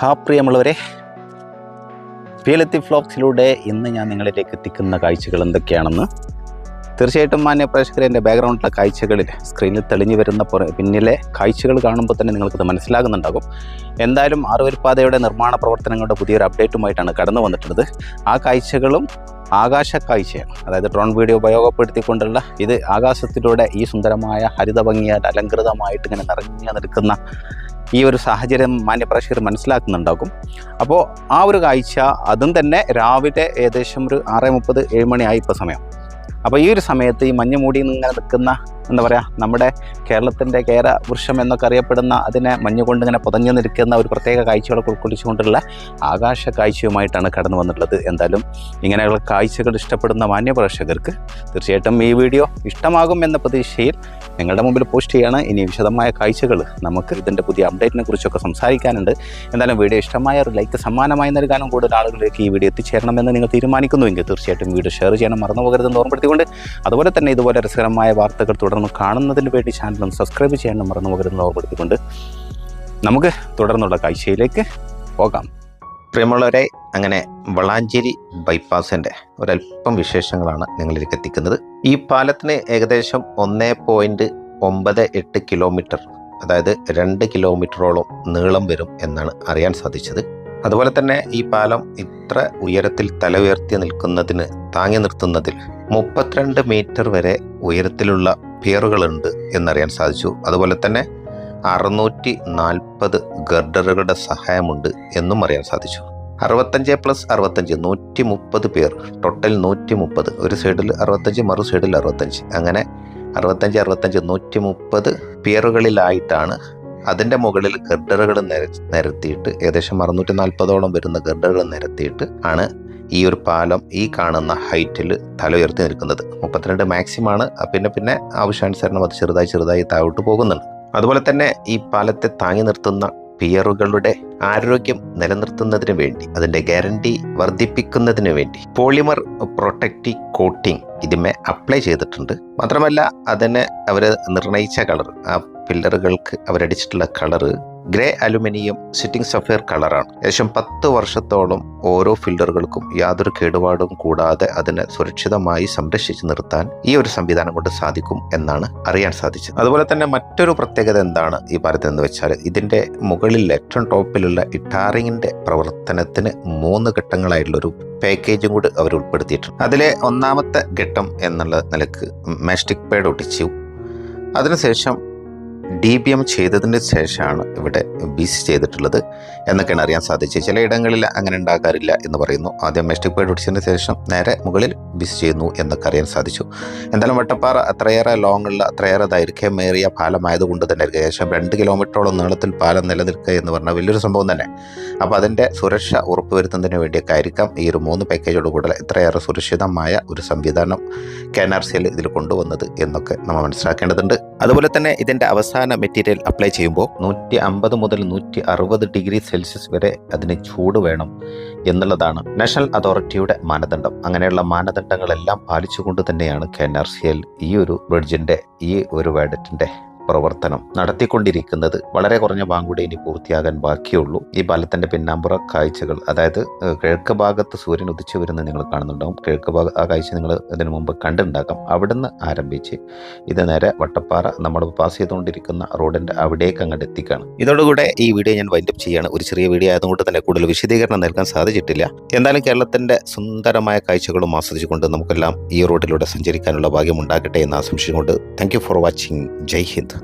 ഹാ പ്രിയമുള്ളവരെ റിയലിറ്റി ഫ്ലോക്സിലൂടെ ഇന്ന് ഞാൻ നിങ്ങളിലേക്ക് എത്തിക്കുന്ന കാഴ്ചകൾ എന്തൊക്കെയാണെന്ന് തീർച്ചയായിട്ടും മാന്യ പ്രേക്ഷകരെ എന്റെ ബാക്ക്ഗ്രൗണ്ടിലെ കാഴ്ചകളിൽ സ്ക്രീനിൽ തെളിഞ്ഞു വരുന്ന പിന്നിലെ കാഴ്ചകൾ കാണുമ്പോൾ തന്നെ നിങ്ങൾക്കത് മനസ്സിലാകുന്നുണ്ടാകും. എന്തായാലും ആറുവരിപ്പാതയുടെ നിർമ്മാണ പ്രവർത്തനങ്ങളുടെ പുതിയൊരു അപ്ഡേറ്റുമായിട്ടാണ് കടന്നു വന്നിട്ടുള്ളത്. ആ കാഴ്ചകളും ആകാശ കാഴ്ചയാണ് അതായത് ഡ്രോൺ വീഡിയോ ഉപയോഗപ്പെടുത്തിക്കൊണ്ടുള്ള ഇത് ആകാശത്തിലൂടെ ഈ സുന്ദരമായ ഹരിത ഭംഗിയാൽ അലങ്കൃതമായിട്ട് ഇങ്ങനെ നിറഞ്ഞു നിൽക്കുന്ന ഈ ഒരു സാഹചര്യം മാന്യപ്രേക്ഷകർ മനസ്സിലാക്കുന്നുണ്ടാകും. അപ്പോൾ ആ ഒരു കാഴ്ച അതും തന്നെ രാവിലെ ഏകദേശം ഒരു ആറ് മുപ്പത് ഏഴ് മണിയായി ഇപ്പോൾ സമയം. അപ്പോൾ ഈ ഒരു സമയത്ത് ഈ മഞ്ഞ് മൂടി ഇങ്ങനെ നിൽക്കുന്ന എന്താ പറയുക നമ്മുടെ കേരളത്തിന്റെ കേര വൃക്ഷം എന്നൊക്കെ അറിയപ്പെടുന്ന അതിനെ മഞ്ഞ് കൊണ്ട് ഇങ്ങനെ പുതഞ്ഞു നിൽക്കുന്ന ഒരു പ്രത്യേക കാഴ്ചകളൊക്കെ ഉൾക്കൊള്ളിച്ചുകൊണ്ടുള്ള ആകാശ കാഴ്ചയുമായിട്ടാണ് കടന്നു വന്നിട്ടുള്ളത്. എന്തായാലും ഇങ്ങനെയുള്ള കാഴ്ചകൾ ഇഷ്ടപ്പെടുന്ന മാന്യപ്രേക്ഷകർക്ക് തീർച്ചയായിട്ടും ഈ വീഡിയോ ഇഷ്ടമാകും എന്ന പ്രതീക്ഷയിൽ നിങ്ങളുടെ മുമ്പിൽ പോസ്റ്റ് ചെയ്യാണ്. ഇനി വിശദമായ കാഴ്ചകൾ നമുക്ക് ഇതിന്റെ പുതിയ അപ്ഡേറ്റിനെ കുറിച്ചൊക്കെ സംസാരിക്കാനുണ്ട്. എന്തായാലും വീഡിയോ ഇഷ്ടമായ ഒരു ലൈക്ക് സമ്മാനമായി നൽകാനും കൂടുതൽ ആളുകളിലേക്ക് ഈ വീഡിയോ എത്തിച്ചേരണമെന്ന് നിങ്ങൾ തീരുമാനിക്കുന്നുവെങ്കിൽ തീർച്ചയായിട്ടും വീഡിയോ ഷെയർ ചെയ്യണം മറന്നു പോകരുതെന്ന് ഓർമ്മപ്പെടുത്തിക്കൊണ്ട് അതുപോലെ തന്നെ ഇതുപോലെ രസകരമായ വാർത്തകൾ തുടർന്ന് കാണുന്നതിന് വേണ്ടി ചാനലും സബ്സ്ക്രൈബ് ചെയ്യാനും മറന്നു പോകരുതെന്ന് ഓർമ്മപ്പെടുത്തിക്കൊണ്ട് നമുക്ക് തുടർന്നുള്ള കാഴ്ചയിലേക്ക് പോകാം. പ്രിയമുള്ളവരെ അങ്ങനെ വളാഞ്ചേരി ബൈപ്പാസിന്റെ ഒരല്പം വിശേഷങ്ങളാണ് നിങ്ങളിലേക്ക് എത്തിക്കുന്നത്. ഈ പാലത്തിന് ഏകദേശം ഒന്ന് പോയിന്റ് ഒമ്പത് എട്ട് കിലോമീറ്റർ അതായത് രണ്ട് കിലോമീറ്ററോളം നീളം വരും എന്നാണ് അറിയാൻ സാധിച്ചത്. അതുപോലെ തന്നെ ഈ പാലം ഇത്ര ഉയരത്തിൽ തല ഉയർത്തി നിൽക്കുന്നതിന് താങ്ങി നിർത്തുന്നതിൽ മുപ്പത്തിരണ്ട് മീറ്റർ വരെ ഉയരത്തിലുള്ള പിയറുകളുണ്ട് എന്നറിയാൻ സാധിച്ചു. അതുപോലെ തന്നെ അറുന്നൂറ്റി നാൽപ്പത് ഗർഡറുകളുടെ സഹായമുണ്ട് എന്നും അറിയാൻ സാധിച്ചു. അറുപത്തഞ്ച് പ്ലസ് അറുപത്തഞ്ച് നൂറ്റി മുപ്പത് പേർ. ടോട്ടൽ നൂറ്റി മുപ്പത് ഒരു സൈഡിൽ അറുപത്തഞ്ച് മറു സൈഡിൽ അറുപത്തഞ്ച്. അങ്ങനെ അറുപത്തഞ്ച് അറുപത്തഞ്ച് നൂറ്റി മുപ്പത് പിയറുകളിലായിട്ടാണ് അതിന്റെ മുകളിൽ ഗർഡറുകൾ നിര നിരത്തിയിട്ട് ഏകദേശം അറുന്നൂറ്റി നാൽപ്പതോളം വരുന്ന ഗർഡറുകൾ നിരത്തിയിട്ട് ആണ് ഈ ഒരു പാലം ഈ കാണുന്ന ഹൈറ്റിൽ തല ഉയർത്തി നിൽക്കുന്നത്. മുപ്പത്തിരണ്ട് മാക്സിമം ആണ്. പിന്നെ പിന്നെ ആവശ്യാനുസരണം അത് ചെറുതായി ചെറുതായി താഴോട്ട് പോകുന്നുണ്ട്. അതുപോലെ തന്നെ ഈ പാലത്തെ താങ്ങി നിർത്തുന്ന പിയറുകളുടെ ആരോഗ്യം നിലനിർത്തുന്നതിന് വേണ്ടി അതിന്റെ ഗ്യാരണ്ടി വർദ്ധിപ്പിക്കുന്നതിന് വേണ്ടി. പോളിമർ പ്രൊട്ടക്റ്റീവ് കോട്ടിംഗ് ഇതിമേ അപ്ലൈ ചെയ്തിട്ടുണ്ട്. മാത്രമല്ല അതിനെ അവർ നിർണയിച്ച കളർ ആ പില്ലറുകൾക്ക് അവരടിച്ചിട്ടുള്ള colour grey aluminium sitting sapphire കളറാണ്. ഏകദേശം പത്ത് വർഷത്തോളം ഓരോ ഫിൽറ്ററുകൾക്കും യാതൊരു കേടുപാടും കൂടാതെ അതിനെ സുരക്ഷിതമായി സംരക്ഷിച്ചു നിർത്താൻ ഈ ഒരു സംവിധാനം കൊണ്ട് സാധിക്കും എന്നാണ് അറിയാൻ സാധിച്ചത്. അതുപോലെ തന്നെ മറ്റൊരു പ്രത്യേകത എന്താണ് ഈ ഭാരത് എന്ന് വെച്ചാൽ ഇതിന്റെ മുകളിൽ ഏറ്റവും ടോപ്പിലുള്ള ഇട്ടാറിങ്ങിന്റെ പ്രവർത്തനത്തിന് മൂന്ന് ഘട്ടങ്ങളായിട്ടുള്ള ഒരു പാക്കേജും കൂടി അവർ ഉൾപ്പെടുത്തിയിട്ടുണ്ട്. അതിലെ ഒന്നാമത്തെ ഘട്ടം എന്നുള്ള നിലയ്ക്ക് മാസ്റ്റിക് പേഡ് ഒട്ടിച്ചു. അതിനുശേഷം ഡി ബി എം ചെയ്തതിന് ശേഷമാണ് ഇവിടെ ബി സി ചെയ്തിട്ടുള്ളത് എന്നൊക്കെയാണ് അറിയാൻ സാധിച്ചത്. ചിലയിടങ്ങളിൽ അങ്ങനെ ഉണ്ടാകാറില്ല എന്ന് പറയുന്നു. ആദ്യം മെസ്റ്റിക് പേഡ് ഒടിച്ചതിന് ശേഷം നേരെ മുകളിൽ ബി സി ചെയ്യുന്നു എന്നൊക്കെ അറിയാൻ സാധിച്ചു. എന്തായാലും വട്ടപ്പാറ അത്രയേറെ ലോങ് ഉള്ള അത്രയേറെ ദൈർഘ്യമേറിയ പാലമായതുകൊണ്ട് തന്നെ ഏകദേശം രണ്ട് കിലോമീറ്ററോളം നീളത്തിൽ പാലം നിലനിൽക്കുക എന്ന് പറഞ്ഞാൽ വലിയൊരു സംഭവം തന്നെ. അപ്പോൾ അതിന്റെ സുരക്ഷ ഉറപ്പുവരുത്തുന്നതിന് വേണ്ടിയൊക്കെ ആയിരിക്കാം ഈ ഒരു മൂന്ന് പാക്കേജോട് കൂടുതൽ ഇത്രയേറെ സുരക്ഷിതമായ ഒരു സംവിധാനം കെ എൻ ആർ സിയിൽ ഇതിൽ കൊണ്ടുവന്നത് എന്നൊക്കെ നമ്മൾ മനസ്സിലാക്കേണ്ടതുണ്ട്. അതുപോലെ തന്നെ ഇതിന്റെ അവസാന മെറ്റീരിയൽ അപ്ലൈ ചെയ്യുമ്പോൾ നൂറ്റി അമ്പത് മുതൽ നൂറ്റി അറുപത് ഡിഗ്രി സെൽഷ്യസ് വരെ അതിന് ചൂട് വേണം എന്നുള്ളതാണ് നാഷണൽ അതോറിറ്റിയുടെ മാനദണ്ഡം. അങ്ങനെയുള്ള മാനദണ്ഡങ്ങളെല്ലാം പാലിച്ചുകൊണ്ട് തന്നെയാണ് K N R C L ഈ ഒരു ബ്രിഡ്ജിന്റെ ഈ ഒരു വേഡറ്റിന്റെ പ്രവർത്തനം നടത്തിക്കൊണ്ടിരിക്കുന്നത്. വളരെ കുറഞ്ഞ ഭാഗം ഇനി പൂർത്തിയാകാൻ ബാക്കിയുള്ളൂ. ഈ പാലത്തിന്റെ പിന്നാമ്പുറ കാഴ്ചകൾ അതായത് കിഴക്ക് ഭാഗത്ത് സൂര്യൻ ഉദിച്ചു വരുന്നത് നിങ്ങൾ കാണുന്നുണ്ടാവും. കിഴക്ക് ഭാഗ ആ കാഴ്ച നിങ്ങൾ ഇതിനു മുമ്പ് കണ്ടുണ്ടാക്കാം അവിടുന്ന് ആരംഭിച്ച് ഇത് നേരെ വട്ടപ്പാറ നമ്മൾ പാസ് ചെയ്തുകൊണ്ടിരിക്കുന്ന റോഡിന്റെ അവിടേക്ക് അങ്ങോട്ട് എത്തിക്കാണ്. ഇതോടുകൂടെ ഈ വീഡിയോ ഞാൻ വൈൻഡപ്പ് ചെയ്യാണ്. ഒരു ചെറിയ വീഡിയോ ആയതുകൊണ്ട് തന്നെ കൂടുതൽ വിശദീകരണം നൽകാൻ സാധിച്ചിട്ടില്ല. എന്തായാലും കേരളത്തിന്റെ സുന്ദരമായ കാഴ്ചകളും ആസ്വദിച്ചുകൊണ്ട് നമുക്കെല്ലാം ഈ റോഡിലൂടെ സഞ്ചരിക്കാനുള്ള ഭാഗ്യം ഉണ്ടാകട്ടെ എന്ന് ആശംസിച്ചുകൊണ്ട് thank for watching Jai Hind.